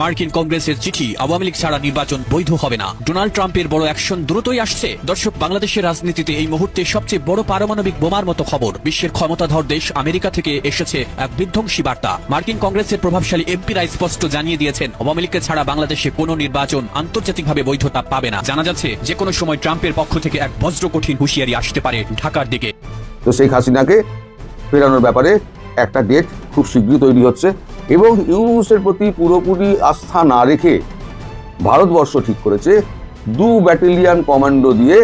মার্কিন কংগ্রেসের চিঠি আওয়ামী লীগ ছাড়া নির্বাচন বৈধ হবে না। ডোনাল্ড ট্রাম্পের বড় অ্যাকশন দ্রুতই আসছে। দর্শক, বাংলাদেশের রাজনীতিতে এই মুহূর্তে সবচেয়ে বড় পারমাণবিক বোমার মতো খবর। বিশ্বের ক্ষমতাধর দেশ আমেরিকা থেকে এসেছে এক বিধ্বংসী বার্তা। মার্কিন কংগ্রেসের প্রভাবশালী এমপিরা স্পষ্ট জানিয়ে দিয়েছেন, আওয়ামী লীগকে ছাড়া বাংলাদেশে কোনো নির্বাচন আন্তর্জাতিকভাবে বৈধতা পাবে না। জানা যাচ্ছে যে কোনো সময় ট্রাম্পের পক্ষ থেকে এক বজ্র কঠিন হুঁশিয়ারি আসতে পারে ঢাকার দিকে। তো শেখ হাসিনাকে ফেরানোর ব্যাপারে একটা ডেট খুব শীঘ্রই তৈরি হচ্ছে এবং ইউনুসের প্রতি পুরোপুরি আস্থা না রেখে ভারতবর্ষ ঠিক করেছে দু ব্যাটালিয়ান কমান্ডো দিয়ে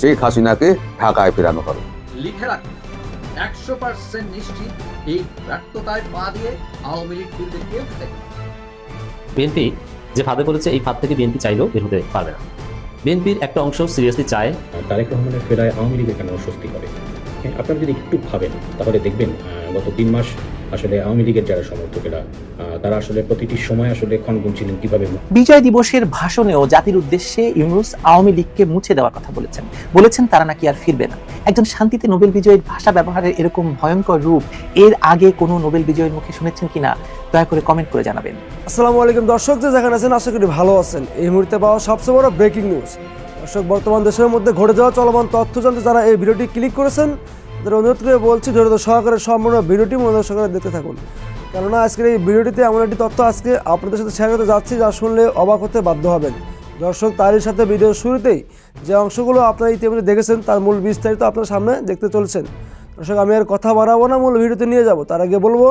শেখ হাসিনাকে ঢাকায় ফেরানো হবে। লিখে রাখুন একশো পার্সেন্ট নিশ্চিত এই ব্যর্থতায় পা দিয়ে আওয়ামী লীগ কেউ বিএনপি যে ফাঁদে পড়েছে এই ফাঁদ থেকে বিএনপি চাইলেও বের হতে পারবে না। বিএনপির একটা অংশ সিরিয়াসলি চায় তারেক রহমানের ফেরায় আওয়ামী লীগের কেন স্বস্তি করে। হ্যাঁ, আপনারা যদি একটু ভাবেন তাহলে দেখবেন গত তিন মাস আসলে আওয়ামী লীগের যারা সমর্থকেরা তারা আসলে প্রতিটি সময় আসলে ক্ষণ গুনছিলেন কীভাবে বিজয় দিবসের ভাষণেও জাতির উদ্দেশ্যে ইউনুস আওয়ামী লীগকে মুছে দেওয়ার কথা বলেছেন। বলেছেন তারা নাকি আর ফিরবে না। একজন শান্তিতে নোবেল বিজয়ীর ভাষা ব্যবহারের এরকম ভয়ঙ্কর রূপ এর আগে কোনো নোবেল বিজয়ীর মুখে শুনেছেন কিনা দয়া করে কমেন্ট করে জানাবেন। আসসালামু আলাইকুম দর্শক যে যেখানে আছেন আশা করি ভালো আছেন। এই মুহূর্তে পাওয়া সবচেয়ে বড় ব্রেকিং নিউজ দর্শক বর্তমান দেশের মধ্যে ঘটে যাওয়া চলমান তথ্য জানতে যারা এই ভিডিওটি ক্লিক করেছেন তাদের অনুরোধ করে বলছি, ধৈর্য সহকারে সম্পূর্ণ ভিডিওটি মনোযোগ সহকারে দেখতে থাকুন। কেননা আজকের এই ভিডিওটিতে এমন একটি তথ্য আজকে আপনাদের সাথে শেয়ার করতে যাচ্ছি, যা শুনলে অবাক হতে বাধ্য হবেন। দর্শক, তারই সাথে ভিডিওর শুরুতেই যে অংশগুলো আপনারা ইতিমধ্যে দেখেছেন, তার মূল বিস্তারিত আপনার সামনে দেখতে চলছেন। দর্শক, আমি আর কথা বাড়াবো না, মূল ভিডিওতে নিয়ে যাব। তার আগে বলব,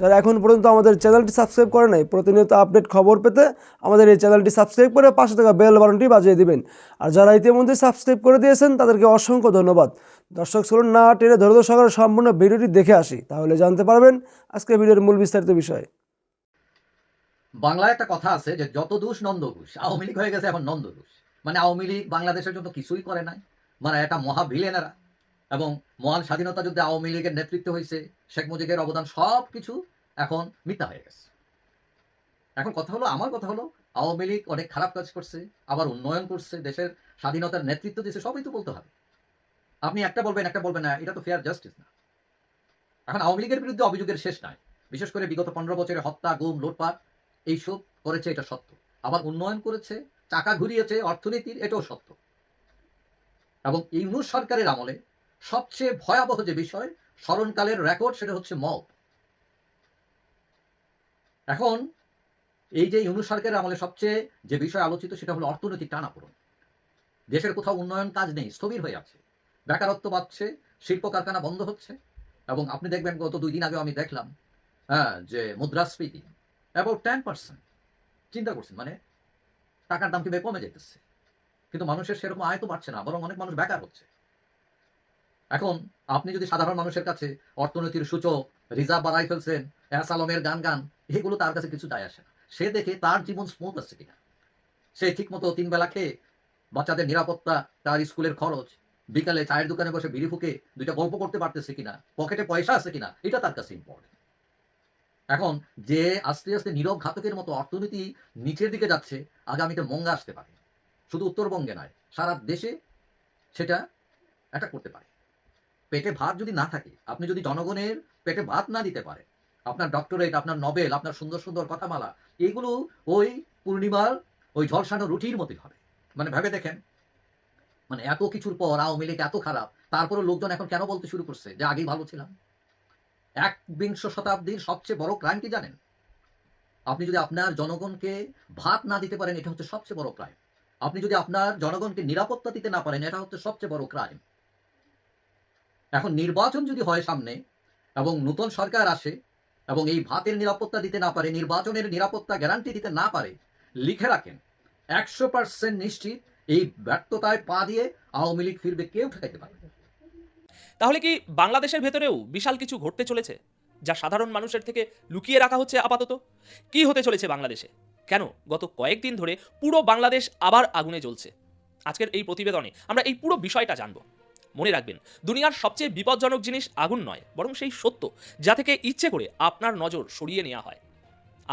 যারা এখন পর্যন্ত আমাদের চ্যানেলটি সাবস্ক্রাইব করে নাই, প্রতিনিয়ত আপডেট খবর পেতে আমাদের এই চ্যানেলটি সাবস্ক্রাইব করে পাশে থাকা বেল বাটনটি বাজিয়ে দিবেন। আর যারা ইতিমধ্যে সাবস্ক্রাইব করে দিয়েছেন, তাদেরকে অসংখ্য ধন্যবাদ। দর্শক চলুন না টেনে ধৈর্য সহকারে সম্পূর্ণ ভিডিওটি দেখে আসি, তাহলে জানতে পারবেন আজকে ভিডিওর মূল বিস্তারিত বিষয়। বাংলায় একটা কথা আছে যে যত দোষ নন্দ ঘোষ আওয়ামী লীগ হয়ে গেছে এখন নন্দ ঘোষ মানে আওয়ামী লীগ বাংলাদেশের জন্য কিছুই করে নাই। মানে একটা মহা ভিলেনেরা। এবং মহান স্বাধীনতা যুদ্ধে আওয়ামী লীগের নেতৃত্ব হয়েছে, শেখ মুজিবের অবদান সব কিছু এখন মিথ্যা হয়ে গেছে। এখন কথা হলো, আমার কথা হলো, আওয়ামী লীগ অনেক খারাপ কাজ করছে, আবার উন্নয়ন করছে, দেশের স্বাধীনতার নেতৃত্ব দিয়েছে, সবই তো বলতে হবে। আপনি একটা বলবেন একটা বলবেন না, এটা তো ফেয়ার জাস্টিস না। এখন আওয়ামী লীগের বিরুদ্ধে অভিযোগের শেষ নাই। বিশেষ করে বিগত পনেরো বছরে হত্যা, গুম, লুটপাট, এইসব করেছে এটা সত্য। আবার উন্নয়ন করেছে, চাকা ঘুরিয়েছে, অর্থনীতির এটাও সত্য। এবং ইউনুস সরকারের আমলে সবচেয়ে ভয়াবহ যে বিষয়, স্মরণকালের রেকর্ড সেটা হচ্ছে মব। এখন এই যে ইউনুস সরকারের আমলে সবচেয়ে যে বিষয় আলোচিত সেটা হলো অর্থনৈতিক টানাপোড়ন। দেশের কোথাও উন্নয়ন কাজ নেই, স্থবির হয়ে আছে। বেকারত্ব বাড়ছে, শিল্প কারখানা বন্ধ হচ্ছে, এবং আপনি দেখবেন গত দুই দিন আগে আমি দেখলাম হ্যাঁ যে মুদ্রাস্ফীতি অ্যাবাউট টেন পার্সেন্ট চিন্তা করছেন মানে টাকার দাম কীভাবে কমে যেতেছে কিন্তু মানুষের সেরকম আয় তো বাড়ছে না, বরং অনেক মানুষ বেকার হচ্ছে। এখন আপনি যদি সাধারণ মানুষের কাছে অর্থনীতির সূচক রিজার্ভ বাড়াই ফেলছেন, এস আলমের গান গান, এগুলো তার কাছে কিছু যায় আসে না। সে দেখে তার জীবন স্মুথ আছে কিনা? সে ঠিক মতো তিন বেলা খেয়ে বাচ্চাদের নিরাপত্তা, তার স্কুলের খরচ বিকালে চায়ের দোকানে বসে বিড়ি ফুকে দুইটা গল্প করতে পারতেছে কিনা, পকেটে পয়সা আছে কিনা, এটা তার কাছে ইম্পর্টেন্ট এখন যে আস্তে আস্তে নীরব ঘাতকের মতো অর্থনীতি নিচের দিকে যাচ্ছে, আগামীতে মঙ্গা আসতে পারে। শুধু উত্তরবঙ্গে নয়, সারা দেশে সেটা অ্যাটাক করতে পারে। পেটে ভাত যদি না থাকে, আপনি যদি জনগণের পেটে ভাত না দিতে পারে আপনার ডক্টরেট আপনার নবেল আপনার সুন্দর সুন্দর কথামালা এইগুলো ওই পূর্ণিমার ওই ঝলসানো রুটির মতোই হবে। মানে ভেবে দেখেন মানে এত কিছুর পর আওয়ামী লীগ এত খারাপ তারপরে লোকজন এখন কেন বলতে শুরু করছে? যে আগেই ভালো ছিলাম। একবিংশ শতাব্দীর সবচেয়ে বড় ক্রাইম কি জানেন? আপনি যদি আপনার জনগণকে ভাত না দিতে পারেন, এটা হচ্ছে সবচেয়ে বড় ক্রাইম আপনি যদি আপনার জনগণকে নিরাপত্তা দিতে না পারেন, এটা হচ্ছে সবচেয়ে বড় ক্রাইম এখন নির্বাচন যদি হয় সামনে, এবং নতুন সরকার আসে, এবং এই ভাতের নিরাপত্তা দিতে না পারে, নির্বাচনের নিরাপত্তা গ্যারান্টি দিতে না পারে, লিখে রাখেন, একশো পার্সেন্ট নিশ্চিত এই ব্যর্থতায় পা দিয়ে আওয়ামী লীগ ফিরবে কেউ ঠেকাইতে পারবে তাহলে কি বাংলাদেশের ভেতরেও বিশাল কিছু ঘটতে চলেছে, যা সাধারণ মানুষের থেকে লুকিয়ে রাখা হচ্ছে আপাতত? কি হতে চলেছে বাংলাদেশে? কেন গত কয়েকদিন ধরে পুরো বাংলাদেশ আবার আগুনে জ্বলছে? আজকের এই প্রতিবেদনে আমরা এই পুরো বিষয়টা জানব। মনে রাখবেন, দুনিয়ার সবচেয়ে বিপজ্জনক জিনিস আগুন নয়, বরং সেই সত্য, যা থেকে ইচ্ছে করে আপনার নজর সরিয়ে নেওয়া হয়।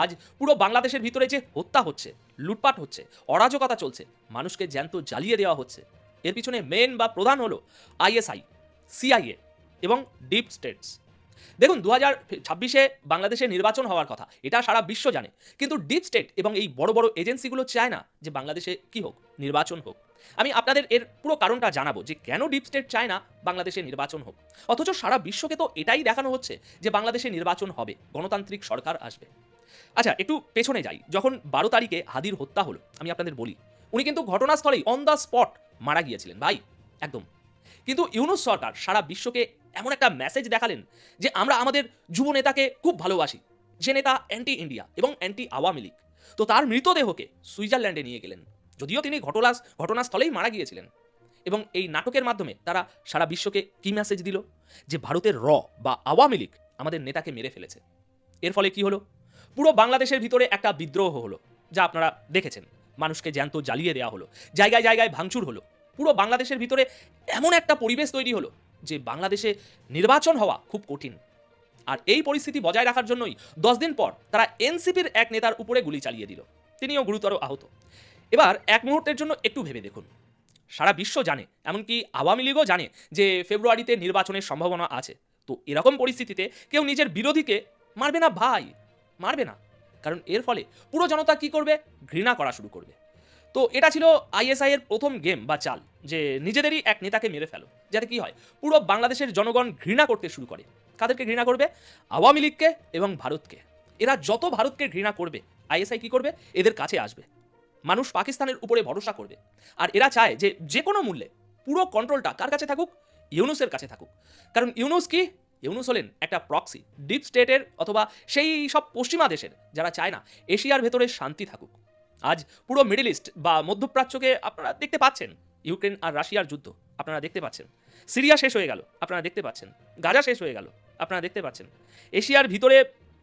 আজ পুরো বাংলাদেশের ভিতরে যে হত্যা হচ্ছে, লুটপাট হচ্ছে, অরাজকতা চলছে, মানুষকে জ্যান্ত জ্বালিয়ে দেওয়া হচ্ছে। এর পিছনে মেন বা প্রধান হলো আইএসআই সিআইএ এবং ডিপ স্টেটস দেখুন, দু হাজার ছাব্বিশে বাংলাদেশে নির্বাচন হওয়ার কথা, এটা সারা বিশ্ব জানে। কিন্তু ডিপ স্টেট এবং এই বড় বড় এজেন্সিগুলো চায় না যে বাংলাদেশে কি হোক, নির্বাচন হোক। আমি আপনাদের এর পুরো কারণটা জানাব যে কেন ডিপ স্টেট চায় না বাংলাদেশে নির্বাচন হোক। অথচ সারা বিশ্বকে তো এটাই দেখানো হচ্ছে যে বাংলাদেশে নির্বাচন হবে, গণতান্ত্রিক সরকার আসবে। আচ্ছা একটু পেছনে যাই। যখন বারো তারিখে হাদির হত্যা হলো, আমি আপনাদের বলি, উনি কিন্তু ঘটনাস্থলেই অন দ্য স্পট মারা গিয়েছিলেন, ভাই, একদম। কিন্তু ইউনুস সরকার সারা বিশ্বকে এমন একটা মেসেজ দেখালেন যে আমরা আমাদের যুব নেতাকে খুব ভালোবাসি। যে নেতা অ্যান্টি ইন্ডিয়া এবং অ্যান্টি আওয়ামী লীগ। তো তার মৃতদেহকে সুইজারল্যান্ডে নিয়ে গেলেন। যদিও তিনি ঘটনা ঘটনাস্থলেই মারা গিয়েছিলেন। এবং এই নাটকের মাধ্যমে তারা সারা বিশ্বকে কি মেসেজ দিল? যে ভারতের র বা আওয়ামী লীগ আমাদের নেতাকে মেরে ফেলেছে। এর ফলে কি হলো? পুরো বাংলাদেশের ভিতরে একটা বিদ্রোহ হলো, যা আপনারা দেখেছেন। মানুষকে জ্যান্ত জ্বালিয়ে দেওয়া হলো, জায়গায় জায়গায় ভাঙচুর হলো। পুরো বাংলাদেশের ভিতরে এমন একটা পরিবেশ তৈরি হলো, যে বাংলাদেশে নির্বাচন হওয়া খুব কঠিন। আর এই পরিস্থিতি বজায় রাখার জন্যই দশ দিন পর তারা এনসিপির এক নেতার উপরে গুলি চালিয়ে দিল। তিনিও গুরুতর আহত। এবার এক মুহূর্তের জন্য একটু ভেবে দেখুন। সারা বিশ্ব জানে, এমনকি আওয়ামী লীগও জানে, যে ফেব্রুয়ারিতে নির্বাচনের সম্ভাবনা আছে। তো এরকম পরিস্থিতিতে কেউ নিজের বিরোধীকে মারবে না ভাই। মারবে না। কারণ এর ফলে পুরো জনতা কি করবে? ঘৃণা করা শুরু করবে। তো এটা ছিল আইএসআই এর প্রথম গেম বা চাল, যে নিজেদেরই এক নেতাকে মেরে ফেলো। যাতে কি হয়? পুরো বাংলাদেশের জনগণ ঘৃণা করতে শুরু করে। কাদেরকে ঘৃণা করবে? আওয়ামী লীগকে এবং ভারতকে। এরা যত ভারতকে ঘৃণা করবে, আইএসআই কি করবে? এদের কাছে আসবে। মানুষ পাকিস্তানের উপরে ভরসা করবে। আর এরা চায় যে যে কোনো মূল্যে পুরো কন্ট্রোলটা কার কাছে থাকুক? ইউনুসের কাছে থাকুক। কারণ ইউনুস কি? ইউনুস হলেন একটা প্রক্সি ডিপ স্টেটের অথবা সেই সব পশ্চিমা দেশের, যারা চায় না এশিয়ার ভেতরে শান্তি থাকুক। আজ পুরো মিডল ইস্ট বা মধ্যপ্রাচ্যকে আপনারা দেখতে পাচ্ছেন, ইউক্রেন আর রাশিয়ার যুদ্ধ, আপনারা দেখতে পাচ্ছেন। সিরিয়া শেষ হয়ে গেল, আপনারা দেখতে পাচ্ছেন। গাজা শেষ হয়ে গেল, আপনারা দেখতে পাচ্ছেন। এশিয়ার ভিতরে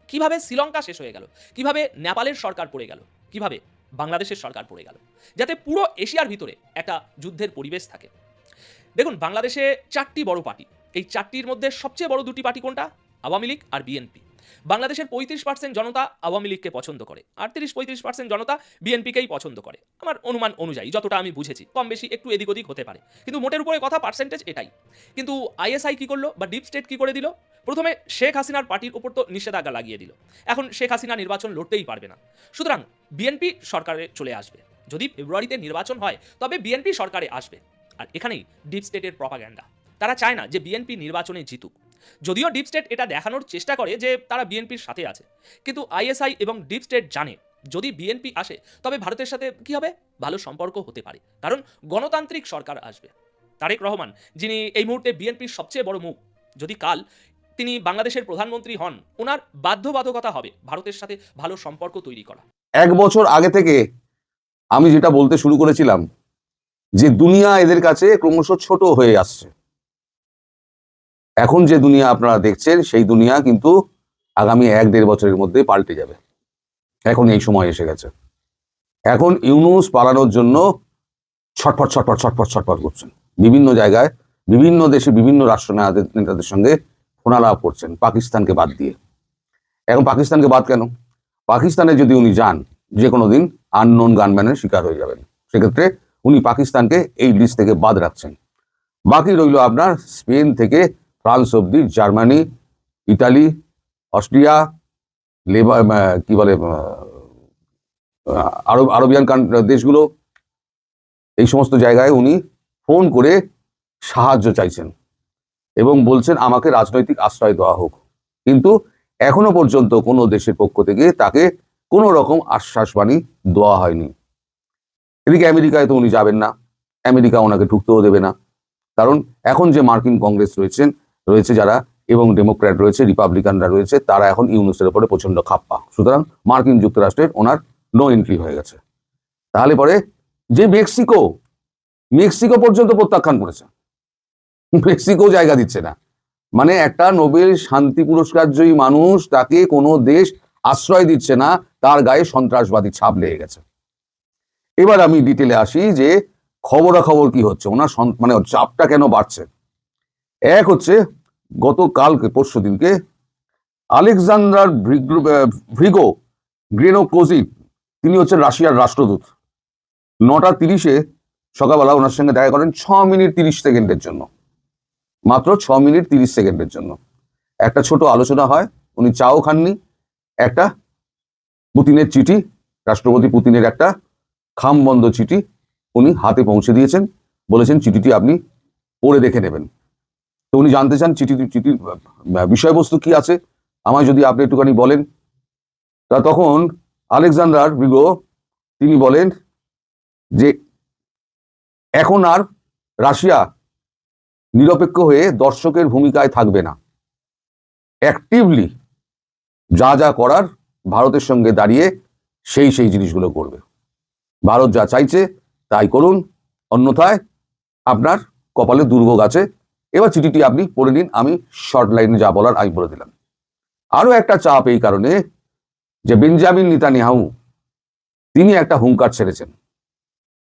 কীভাবে শ্রীলঙ্কা শেষ হয়ে গেল, কীভাবে নেপালের সরকার পড়ে গেল, কীভাবে বাংলাদেশের সরকার পড়ে গেল, যাতে পুরো এশিয়ার ভিতরে একটা যুদ্ধের পরিবেশ থাকে। দেখুন, বাংলাদেশে চারটি বড় পার্টি এই চারটির মধ্যে সবচেয়ে বড় দুটি পার্টি কোনটা? আওয়ামী লীগ আর বিএনপি। বাংলাদেশের পঁয়ত্রিশ পার্সেন্ট জনতা আওয়ামী লীগকে পছন্দ করে আর তিরিশ পঁয়ত্রিশ পার্সেন্ট জনতা বিএনপিকেই পছন্দ করে। আমার অনুমান অনুযায়ী, যতটা আমি বুঝেছি, কম বেশি একটু এদিক ওদিক হতে পারে। কিন্তু মোটের উপরে কথা পার্সেন্টেজ এটাই। কিন্তু আইএসআই কি করল বা ডিপ স্টেট কি করে দিল? প্রথমে শেখ হাসিনার পার্টির উপর তো নিষেধাজ্ঞা লাগিয়ে দিল। এখন শেখ হাসিনা নির্বাচন লড়তেই পারবে না। সুতরাং বিএনপি সরকারে চলে আসবে। যদি ফেব্রুয়ারিতে নির্বাচন হয়, তবে বিএনপি সরকারে আসবে। আর এখানেই ডিপ স্টেটের প্রপাগ্যান্ডা তারা চায় না যে বিএনপি নির্বাচনে জিতুক। যদিও ডিপ স্টেট এটা দেখানোর চেষ্টা করে যে তারা বিএনপির সাথে আছে। কিন্তু আইএসআই এবং ডিপ স্টেট জানে, যদি বিএনপি আসে, তবে ভারতের সাথে কি হবে? ভালো সম্পর্ক হতে পারে। কারণ গণতান্ত্রিক সরকার আসবে। তারেক রহমান, যিনি এই মুহূর্তে বিএনপির সবচেয়ে বড় মুখ, যদি কাল তিনি বাংলাদেশের প্রধানমন্ত্রী হন ওনার বাধ্যবাধকতা হবে ভারতের সাথে ভালো সম্পর্ক তৈরি করা। এক বছর আগে থেকে আমি যেটা বলতে শুরু করেছিলাম, যে দুনিয়া এদের কাছে ক্রমশ ছোট হয়ে আসছে। এখন যে দুনিয়া আপনারা দেখছেন, সেই দুনিয়া কিন্তু আগামী এক দেড় বছরের মধ্যে পাল্টে যাবে। এখন এই সময় এসে গেছে। এখন ইউনুস পালানোর জন্য ছটফট ছটফট ছটফট ছটফট করছেন। বিভিন্ন জায়গায়, বিভিন্ন দেশে, বিভিন্ন রাষ্ট্র নেতাদের সঙ্গে ফোনালাপ করছেন পাকিস্তানকে বাদ দিয়ে। এখন পাকিস্তানকে বাদ কেন? পাকিস্তানে যদি উনি যান, যে কোনো দিন আননোন গানম্যানের শিকার হয়ে যাবেন। সেক্ষেত্রে উনি পাকিস্তানকে এই লিস্ট থেকে বাদ রাখছেন। বাকি রইল আপনার স্পেন থেকে ফ্রান্স অব্দি জার্মানি, ইতালি, অস্ট্রিয়া লেবার কি বলে আরব আরবিয়ান দেশগুলো, এই সমস্ত জায়গায় উনি ফোন করে সাহায্য চাইছেন এবং বলছেন, আমাকে রাজনৈতিক আশ্রয় দেওয়া হোক। কিন্তু এখনও পর্যন্ত কোনো দেশের পক্ষ থেকে তাকে কোনো রকম আশ্বাসবাণী দেওয়া হয়নি। এদিকে আমেরিকায় তো উনি যাবেন না, আমেরিকা ওনাকে ঢুকতেও দেবে না। কারণ এখন যে মার্কিন কংগ্রেস রয়েছেন রয়েছে যারা এবং ডেমোক্র্যাট রয়েছে রিপাবলিকানরা রয়েছে, তারা এখন ইউনুসের উপরে প্রচণ্ড খাপ্পা। সুতরাং মার্কিন যুক্তরাষ্ট্রের ওনার নো এন্ট্রি হয়ে গেছে। তাহলে পরে যে মেক্সিকো মেক্সিকো পর্যন্ত প্রত্যাখ্যান করেছে। মেক্সিকো জায়গা দিচ্ছে না। মানে একটা নোবেল শান্তি পুরস্কার জয়ী মানুষ তাকে কোনো দেশ আশ্রয় দিচ্ছে না, তার গায়ে সন্ত্রাসবাদী ছাপ লেগে গেছে। এবার আমি ডিটেলে আসি যে খবরাখবর কি হচ্ছে? ওনার মানে চাপটা কেন বাড়ছে? এক হচ্ছে গতকালকে, পরশু দিনকে, আলেকজান্ডার ভ্রিগো গ্রেনোকোজিক তিনি হচ্ছেন রাশিয়ার রাষ্ট্রদূত। নটা তিরিশে সকালবেলা ওনার সঙ্গে দেখা করেন, ছ মিনিট তিরিশ সেকেন্ডের জন্য। মাত্র ছ মিনিট তিরিশ সেকেন্ডের জন্য। একটা ছোট আলোচনা হয়, উনি চাও খাননি, একটা পুতিনের চিঠি, রাষ্ট্রপতি পুতিনের একটা খামবন্ধ চিঠি উনি হাতে পৌঁছে দিয়েছেন, বলেছেন চিঠিটি আপনি পড়ে দেখে নেবেন। তো উনি জানতে চান চিঠি চিঠির বিষয়বস্তু কি আছে? আমায় যদি আপনি একটুখানি বলেন। তা তখন আলেকজান্ডার ব্রিগো তিনি বলেন যে, এখন আর রাশিয়া নিরপেক্ষ হয়ে দর্শকের ভূমিকায় থাকবে না। অ্যাক্টিভলি যা যা করার ভারতের সঙ্গে দাঁড়িয়ে সেই সেই জিনিসগুলো করবে। ভারত যা চাইছে তাই করুন। অন্যথায় আপনার কপালে দুর্ভোগ আছে। এবার চিঠিটি আপনি পড়ে নিন, আমি শর্ট লাইনে যা বলার আমি বলে দিলাম। আরও একটা চাপ এই কারণে যে বেঞ্জামিন নিতানিয়াহু, তিনি একটা হুঙ্কার ছেড়েছেন।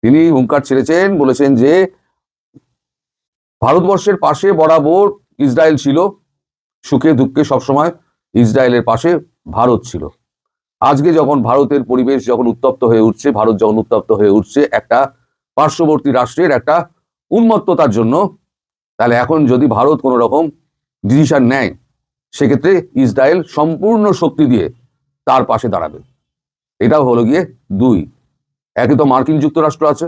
তিনি হুঙ্কার ছেড়েছেন, বলেছেন যে ভারতবর্ষের পাশে বরাবর ইসরায়েল ছিল, সুখে দুঃখে সবসময় ইসরায়েলের পাশে ভারত ছিল। আজকে যখন ভারতের পরিবেশ যখন উত্তপ্ত হয়ে উঠছে, ভারত যখন উত্তপ্ত হয়ে উঠছে, একটা পার্শ্ববর্তী রাষ্ট্রের একটা উন্মত্ততার জন্য তাহলে এখন যদি ভারত কোনো রকম ডিসিশন নেয়, সেক্ষেত্রে ইসরায়েল সম্পূর্ণ শক্তি দিয়ে তার পাশে দাঁড়াবে। এটাও হলো গিয়ে দুই। একে তো মার্কিন যুক্তরাষ্ট্র আছে,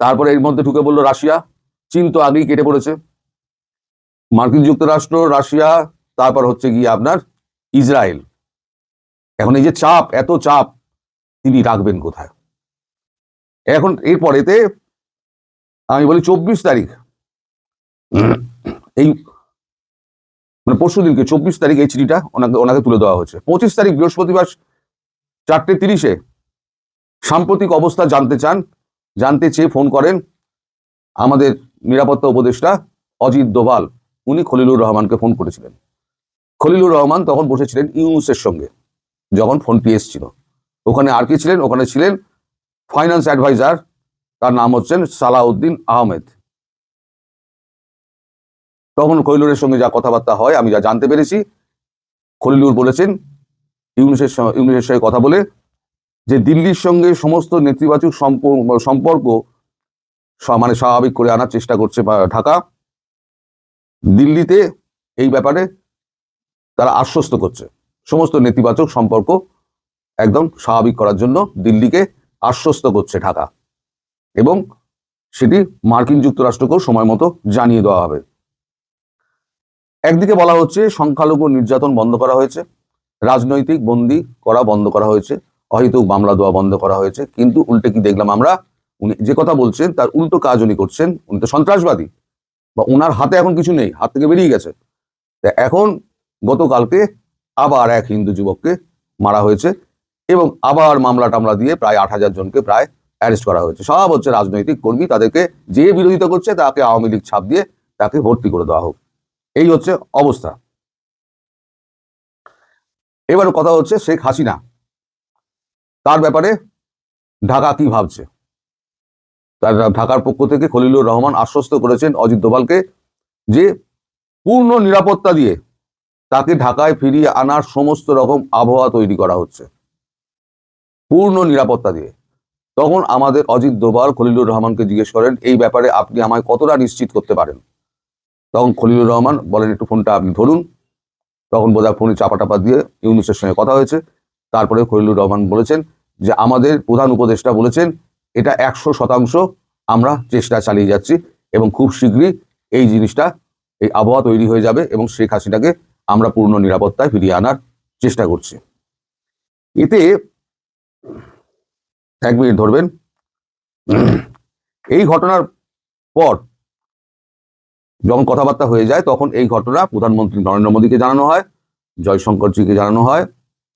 তারপরে এর মধ্যে ঢুকে বলল রাশিয়া। চীন তো আগেই কেটে পড়েছে। মার্কিন যুক্তরাষ্ট্র, রাশিয়া, তারপর হচ্ছে গিয়ে আপনার ইসরায়েল। এখন এই যে চাপ, এত চাপ, তিনি রাখবেন কোথায়? এখন এরপরেতে আমি বলি চব্বিশ তারিখ। এই মানে পরশু দিনকে চব্বিশ তারিখ এই চিঠিটা ওনাকে ওনাকে তুলে দেওয়া হয়েছে। পঁচিশ তারিখ বৃহস্পতিবার চারটে তিরিশে সাম্প্রতিক অবস্থা জানতে চান, জানতে চেয়ে ফোন করেন আমাদের নিরাপত্তা উপদেষ্টা অজিত দোভাল। উনি খলিলুর রহমানকে ফোন করেছিলেন। খলিলুর রহমান তখন বসেছিলেন ইউনুসের সঙ্গে যখন ফোনটি এসেছিল। ওখানে আর কি ছিলেন? ওখানে ছিলেন ফাইন্যান্স অ্যাডভাইজার, তার নাম হচ্ছেন সালাউদ্দিন আহমেদ। তখন খলিলুরের সঙ্গে যা কথাবার্তা হয়, আমি যা জানতে পেরেছি। খলিলুর বলেছেন, ইউনুসের ইউনুসের সঙ্গে কথা বলে যে দিল্লির সঙ্গে সমস্ত নেতিবাচক সম্প- সম্পর্ক মানে স্বাভাবিক করে আনার চেষ্টা করছে ঢাকা। দিল্লিতে এই ব্যাপারে তারা আশ্বস্ত করছে। সমস্ত নেতিবাচক সম্পর্ক একদম স্বাভাবিক করার জন্য দিল্লিকে আশ্বস্ত করছে ঢাকা। এবং সেটি মার্কিন যুক্তরাষ্ট্রকেও সময় মতো জানিয়ে দেওয়া হবে। একদিকে বলা হচ্ছে সংখ্যালঘু নির্যাতন বন্ধ করা হয়েছে, রাজনৈতিক বন্দি করা বন্ধ করা হয়েছে, অহেতুক মামলা দেওয়া বন্ধ করা হয়েছে, কিন্তু উল্টে কি দেখলাম আমরা? উনি যে কথা বলছেন তার উল্টো কাজ উনি করছেন, উনি তো সন্ত্রাসবাদী। বা ওনার হাতে এখন কিছু নেই, হাত থেকে বেরিয়ে গেছে। তা এখন গতকালকে আবার এক হিন্দু যুবককে মারা হয়েছে এবং আবার মামলা টামলা দিয়ে প্রায় আট হাজার জনকে প্রায় অ্যারেস্ট করা হয়েছে। সব হচ্ছে রাজনৈতিক কর্মী তাদেরকে যে বিরোধিতা করছে তাকে আওয়ামী লীগ ছাপ দিয়ে তাকে ভর্তি করে দেওয়া হোক। এই হচ্ছে অবস্থা। এবার কথা হচ্ছে শেখ হাসিনা। তার ব্যাপারে ঢাকা কি ভাবছে? তার ঢাকার পক্ষ থেকে খলিলুর রহমান আশ্বস্ত করেছেন অজিত দোভালকে যে পূর্ণ নিরাপত্তা দিয়ে তাকে ঢাকায় ফিরিয়ে আনার সমস্ত রকম আবহাওয়া তৈরি করা হচ্ছে। পূর্ণ নিরাপত্তা দিয়ে। তখন আমাদের অজিত দোভাল খলিলুর রহমানকে জিজ্ঞেস করেন, এই ব্যাপারে আপনি আমায় কতটা নিশ্চিত করতে পারেন? তখন খলিলুর রহমান বলেন, একটু ফোনটা আপনি ধরুন। তখন বোধহয় ফোনে চাপা টাপা দিয়ে ইউনুসের সঙ্গে কথা হয়েছে। তারপরে খলিলুর রহমান বলেছেন যে, আমাদের প্রধান উপদেষ্টা বলেছেন, এটা একশো শতাংশ আমরা চেষ্টা চালিয়ে যাচ্ছি এবং খুব শীঘ্রই এই জিনিসটা, এই আবহাওয়া তৈরি হয়ে যাবে এবং শেখ হাসিনাকে আমরা পূর্ণ নিরাপত্তায় ফিরিয়ে আনার চেষ্টা করছি। এতে এক মিনিট ধরবেন। এই ঘটনার পর যখন কথাবার্তা হয়ে যায়, তখন এই ঘটনা প্রধানমন্ত্রী নরেন্দ্র মোদীকে জানানো হয়, জয়শঙ্করজিকে জানানো হয়,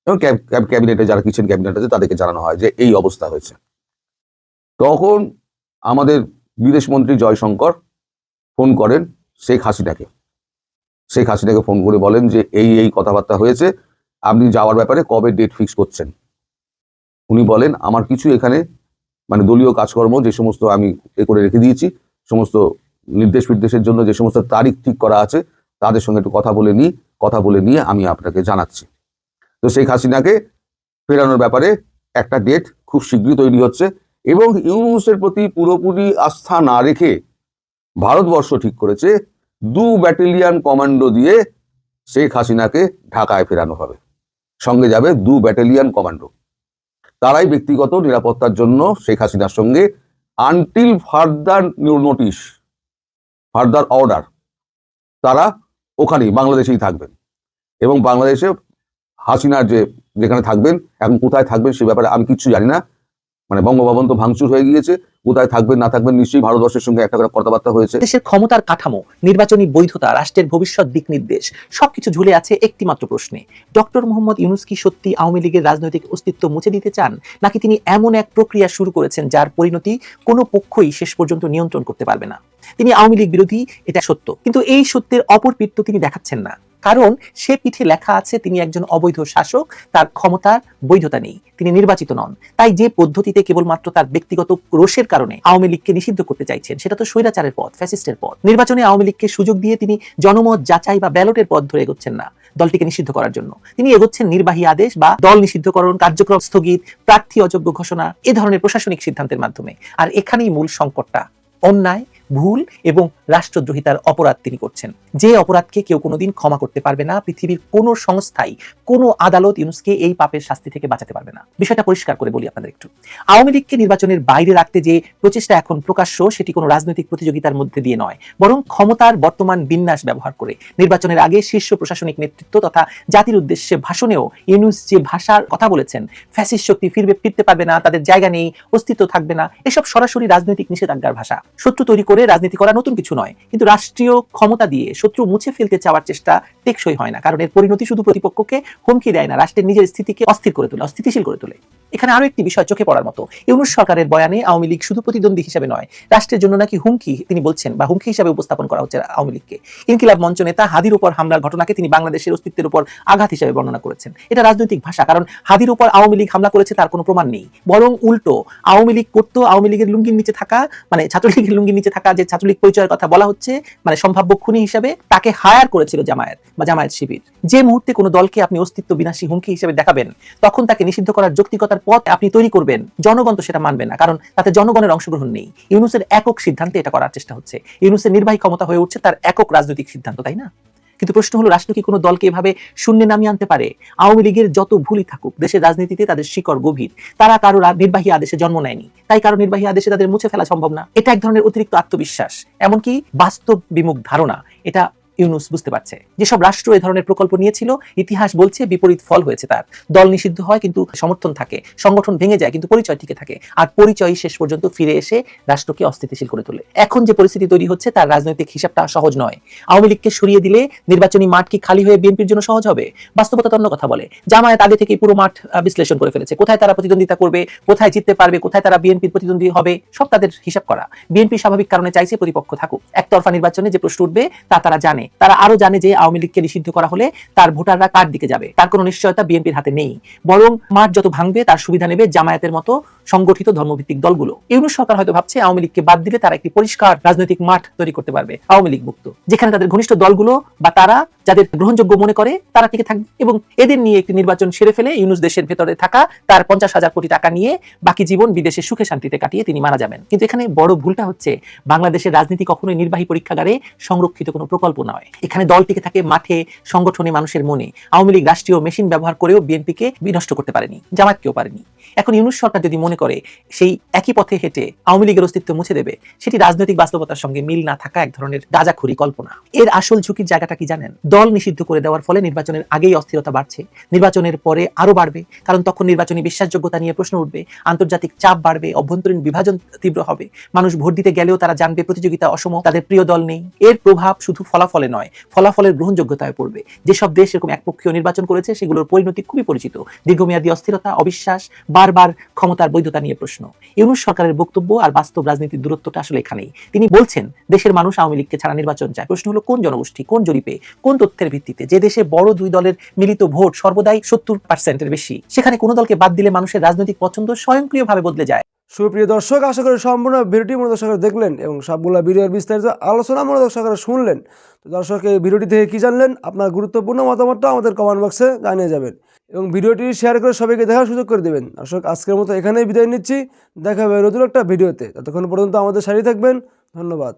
এবং ক্যাব- ক্যাব- ক্যাবিনেটে যারা কিচেন ক্যাবিনেট আছে, তাদেরকে জানানো হয় যে এই অবস্থা হয়েছে। তখন আমাদের বিদেশমন্ত্রী জয়শঙ্কর ফোন করেন শেখ হাসিনাকে। শেখ হাসিনাকে ফোন করে বলেন যে এই এই কথাবার্তা হয়েছে, আপনি যাওয়ার ব্যাপারে কবে ডেট ফিক্স করছেন? উনি বলেন, আমার কিছু এখানে মানে দলীয় কাজকর্ম, যে সমস্ত আমি এ করে রেখে দিয়েছি, সমস্ত নির্দেশ নির্দেশের জন্য যে সমস্ত তারিখ ঠিক করা আছে, তাদের সঙ্গে একটু কথা বলে নিই, কথা বলে নিয়ে আমি আপনাকে জানাচ্ছি। তো শেখ হাসিনাকে ফেরানোর ব্যাপারে একটা ডেট খুব শীঘ্রই তৈরি হচ্ছে এবং ইউনুসের প্রতি পুরোপুরি আস্থা না রেখে ভারতবর্ষ ঠিক করেছে, দু ব্যাটেলিয়ান কমান্ডো দিয়ে শেখ হাসিনাকে ঢাকায় ফেরানো হবে। সঙ্গে যাবে দু ব্যাটালিয়ন কমান্ডো তারাই ব্যক্তিগত নিরাপত্তার জন্য শেখ হাসিনার সঙ্গে until further notice further order তারা ওখানেই বাংলাদেশেই থাকবেন। এবং বাংলাদেশে হাসিনার যে, যেখানে থাকবেন, এখন কোথায় থাকবেন সে ব্যাপারে আমি কিচ্ছু জানি না। মানে বঙ্গভবন তো ভাঙচুর হয়ে গিয়েছে। কোথায় থাকবেন, না থাকবেন, নিশ্চয়ই ভারতবর্ষের সঙ্গে একটা করে কথাবার্তা হয়েছে। দেশের ক্ষমতার কাঠামো, নির্বাচনী বৈধতা, রাষ্ট্রের ভবিষ্যৎ দিক নির্দেশ, সবকিছু ঝুলে আছে একটিমাত্র প্রশ্নে। ডক্টর মোহাম্মদ ইউনুস কি সত্যি আওয়ামী লীগের রাজনৈতিক অস্তিত্ব মুছে দিতে চান? নাকি তিনি এমন এক প্রক্রিয়া শুরু করেছেন যার পরিণতি কোনো পক্ষই শেষ পর্যন্ত নিয়ন্ত্রণ করতে পারবে না? তিনি আওয়ামী লীগ বিরোধী, এটা সত্য। কিন্তু এই সত্যের অপর তিনি দেখাচ্ছেন না। কারণ সে পিঠে লেখা আছে, তিনি একজন অবৈধ শাসক, তার ক্ষমতার বৈধতা নেই, তিনি নির্বাচিত নন। তাই যে পদ্ধতিতে কেবলমাত্র তার ব্যক্তিগত রোষের কারণে আওয়ামী লীগকে নিষিদ্ধ করতে চাইছেন, সেটা তো স্বৈরাচারের পথ, ফ্যাসিস্টের পথ। নির্বাচনে আওয়ামী লীগকে সুযোগ দিয়ে তিনি জনমত যাচাই বা ব্যালটের পথ ধরে এগোচ্ছেন না দলটিকে নিষিদ্ধ করার জন্য। তিনি এগোচ্ছেন নির্বাহী আদেশ বা দল নিষিদ্ধকরণ, কার্যক্রম স্থগিত, প্রার্থী অযোগ্য ঘোষণা, এ ধরনের প্রশাসনিক সিদ্ধান্তের মাধ্যমে। আর এখানেই মূল সংকটটা, অন্যায় ভুল এবং রাষ্ট্রদ্রোহিতার অপরাধ তিনি করছেন। যে অপরাধকে কেউ কোনোদিন ক্ষমা করতে পারবে না, পৃথিবীর কোনো সংস্থাই, কোনো আদালত ইউনুসকে এই পাপের শাস্তি থেকে বাঁচাতে পারবে না। বিষয়টা পরিষ্কার করে বলি আপনাদের একটু। আওয়ামী লীগকে নির্বাচনের বাইরে রাখতে যে প্রচেষ্টা এখন প্রকাশ্য, সেটি কোনো রাজনৈতিক প্রতিযোগিতার মধ্যে দিয়ে নয়। বরং ক্ষমতার বর্তমান বিন্যাস ব্যবহার করে। নির্বাচনের আগে শীর্ষ প্রশাসনিক নেতৃত্ব তথা জাতির উদ্দেশ্যে ভাষণেও ইউনুস যে ভাষার কথা বলেছেন, ফ্যাসিস্ট শক্তি ফিরবে, ফিরতে পারবে না, তাদের জায়গা নেই, অস্তিত্ব থাকবে না, এসব সরাসরি রাজনৈতিক নিষেধাজ্ঞার ভাষা। শত্রু তৈরি করে রাজনীতি করা নতুন কিছু নয়। কিন্তু রাষ্ট্রীয় ক্ষমতা দিয়ে শত্রু মুছে ফেলতে চাওয়ার চেষ্টা টেকসই হয় না, কারণ এর পরিণতি শুধু প্রতিপক্ষকে হুমকি দেয় না, রাষ্ট্রের নিজের স্থিতিকে অস্থির করে তোলে, অস্থিতিশীল করে তোলে। এখানে আরও একটি বিষয় চোখে পড়ার মতো, ইউনুস সরকারের বয়ানে আওয়ামী লীগ শুধু প্রতিদ্বন্দ্বী হিসেবে নয়, রাষ্ট্রের জন্য নাকি হুমকি, তিনি বলছেন, বা হুমকি হিসাবে উপস্থাপন করা হচ্ছে আওয়ামী লীগকে। ইনকিলাব মঞ্চ নেতা হাদির উপর হামলার ঘটনাকে তিনি বাংলাদেশের অস্তিত্বের উপর আঘাত হিসেবে বর্ণনা করেছেন। এটা রাজনৈতিক ভাষা, কারণ হাদির উপর আওয়ামী লীগ হামলা করেছে তার কোনো প্রমাণ নেই। বরং উল্টো, আওয়ামী লীগ করতো আওয়ামী লীগের লুঙ্গির নিচে থাকা মানে ছাত্রলীগের লুঙ্গির নিচে থাকা যে ছাত্রলীগ পরিচয়ের কথা বলা হচ্ছে মানে সম্ভাব্য খুনি হিসেবে তাকে হায়ার করেছিল জামায়াত, বা জামায়াত শিবির। যে মুহূর্তে কোনো দলকে আপনি অস্তিত্ব বিনাশী হুমকি হিসেবে দেখাবেন, তখন তাকে নিষিদ্ধ করার যৌক্তিকতার পথ আপনি তৈরি করবেন। জনগণ তো সেটা মানবে না, কারণ তাতে জনগণের অংশগ্রহণ নেই। ইউনুসের একক সিদ্ধান্তে এটা করার চেষ্টা হচ্ছে। ইউনুসের নির্বাহী ক্ষমতা হয়ে উঠছে তার একক রাজনৈতিক সিদ্ধান্ত, তাই না? কিন্তু প্রশ্ন হলো, রাষ্ট্র কি কোনো দলকে এভাবে শূন্যে নামিয়ে আনতে পারে? আওয়ামী লীগের যত ভুলই থাকুক, দেশের রাজনীতিতে তাদের শিকড় গভীর। তারা কারও নির্বাহী আদেশে জন্ম নেয়নি। তাই কারও নির্বাহী আদেশে তাদের মুছে ফেলা সম্ভব না। এটা এক ধরনের অতিরিক্ত আত্মবিশ্বাস। এমনকি বাস্তব বিমুখ ধারণা। এটা ইউনুস বুঝতে পারছে। যেসব রাষ্ট্র এ ধরনের প্রকল্প নিয়েছিল, ইতিহাস বলছে বিপরীত ফল হয়েছে তার। দল নিষিদ্ধ হয় কিন্তু সমর্থন থাকে, সংগঠন ভেঙে যায় কিন্তু পরিচয় টিকে থাকে। আর পরিচয় শেষ পর্যন্ত ফিরে এসে রাষ্ট্রকে অস্থিতিশীল করে তোলে। এখন যে পরিস্থিতি তৈরি হচ্ছে, তার রাজনৈতিক হিসাবটা সহজ নয়। আওয়ামী লীগকে সরিয়ে দিলে নির্বাচনী মাঠ কি খালি হয়ে বিএনপির জন্য সহজ হবে? বাস্তবতা অন্য কথা বলে। জামায়াত আগে থেকে পুরো মাঠ বিশ্লেষণ করে ফেলেছে। কোথায় তারা প্রতিদ্বন্দ্বিতা করবে, কোথায় জিততে পারবে, কোথায় তারা বিএনপির প্রতিদ্বন্দ্বী হবে, সব তাদের হিসাব করা। বিএনপি স্বাভাবিক কারণে চাইছে প্রতিপক্ষ থাকুক। একতরফা নির্বাচনে যে প্রশ্ন উঠবে, তা তারা জানে। তারা আরও জানে যে আওয়ামী লীগকে নিষিদ্ধ করা হলে তার ভোটাররা কার দিকে যাবে। তার কোনো নিশ্চয়তা বিএনপির হাতে নেই। বরং মাঠ যত ভাঙবে, তার সুবিধা নেবে জামায়াতের মতো সংগঠিত ধর্মভিত্তিক দলগুলো। ইউনুস সরকার হয়তো ভাবছে আওয়ামী লীগকে বাদ দিলে তারা একটি পরিষ্কার রাজনৈতিক মাঠ তৈরি করতে পারবে, আওয়ামী লীগ মুক্ত। যেখানে তাদের ঘনিষ্ঠ দলগুলো বা তারা যাদের গ্রহণযোগ্য মনে করে, তারা টিকে থাকবে এবং এদের নিয়ে একটি নির্বাচন সেরে ফেলে ইউনুস দেশের ভেতরে থাকা তার পঞ্চাশ হাজার কোটি টাকা নিয়ে বাকি জীবন বিদেশে সুখে শান্তিতে কাটিয়ে তিনি মারা যাবেন। কিন্তু এখানে বড় ভুলটা হচ্ছে, বাংলাদেশের রাজনীতি কখনোই নির্বাহী পরীক্ষাগারে সংরক্ষিত কোনো প্রকল্প নয়। এখানে দল টিকে থাকে মাঠে, সংগঠনে মানুষের মনে। আওয়ামী লীগ রাষ্ট্রীয় মেশিন ব্যবহার করেও বিএনপিকে বিনষ্ট করতে পারেনি জামাতকেও পারেনি। এখন ইউনুস সরকার যদি মনে করে সেই একই পথে হেঁটে আওয়ামী লীগের অস্তিত্ব মুছে দেবে, সেটি রাজনৈতিক বাস্তবতার সঙ্গে মিল না থাকা এক ধরনের গাজাখুরি কল্পনা। এর আসল ঝুঁকির জায়গাটা কি জানেন? দল নিষিদ্ধ করে দেওয়ার ফলে নির্বাচনের আগেই অস্থিরতা বাড়ছে। নির্বাচনের পরে আরও বাড়বে, কারণ তখন নির্বাচনী বিশ্বাসযোগ্যতা নিয়ে প্রশ্ন উঠবে, আন্তর্জাতিক চাপ বাড়বে, অভ্যন্তরীণ বিভাজন তীব্র হবে। মানুষ ভোট দিতে গেলেও তারা জানবে প্রতিযোগিতা অসম, তাদের প্রিয় দল নেই। এর প্রভাব শুধু ফলাফলে নয়, ফলাফলের গ্রহণযোগ্যতায় পড়বে। যেসব দেশ এরকম একপক্ষীয় নির্বাচন করেছে, সেগুলোর পরিণতি খুবই পরিচিত। দীর্ঘমেয়াদী অস্থিরতা, অবিশ্বাস বারবার ক্ষমতার বৈধতা নিয়ে প্রশ্ন। ইউনুস সরকারের বক্তব্য আর বাস্তব রাজনীতির দূরত্বটা আসলে এখানেই। তিনি বলছেন, দেশের মানুষ আওয়ামী লীগকে ছাড়া নির্বাচন চায়। প্রশ্ন হলো, কোন জনগোষ্ঠী, কোন জরিপে, কোন তথ্যের ভিত্তিতে? যে দেশে বড় দুই দলের মিলিত ভোট সর্বদাই সত্তর পার্সেন্টের বেশি। সেখানে কোনো দলকে বাদ দিলে মানুষের রাজনৈতিক পছন্দ স্বয়ংক্রিয়ভাবে বদলে যায়। সুপ্রিয় দর্শক, আশা করি সম্পূর্ণ ভিডিওটি মনে দর্শকরা দেখলেন এবং সবগুলো ভিডিওর বিস্তারিত আলোচনা মনে দর্শকরা শুনলেন। তো দর্শক, এই ভিডিওটি থেকে কী জানলেন? আপনার গুরুত্বপূর্ণ মতামতটা আমাদের কমেন্ট বক্সে জানিয়ে যাবেন। এবং ভিডিওটি শেয়ার করে সবাইকে দেখার সুযোগ করে দেবেন। দর্শক, আজকের মতো এখানেই বিদায় নিচ্ছি। দেখা হবে নতুন একটা ভিডিওতে। ততক্ষণ পর্যন্ত আমাদের সারিয়ে থাকবেন। ধন্যবাদ।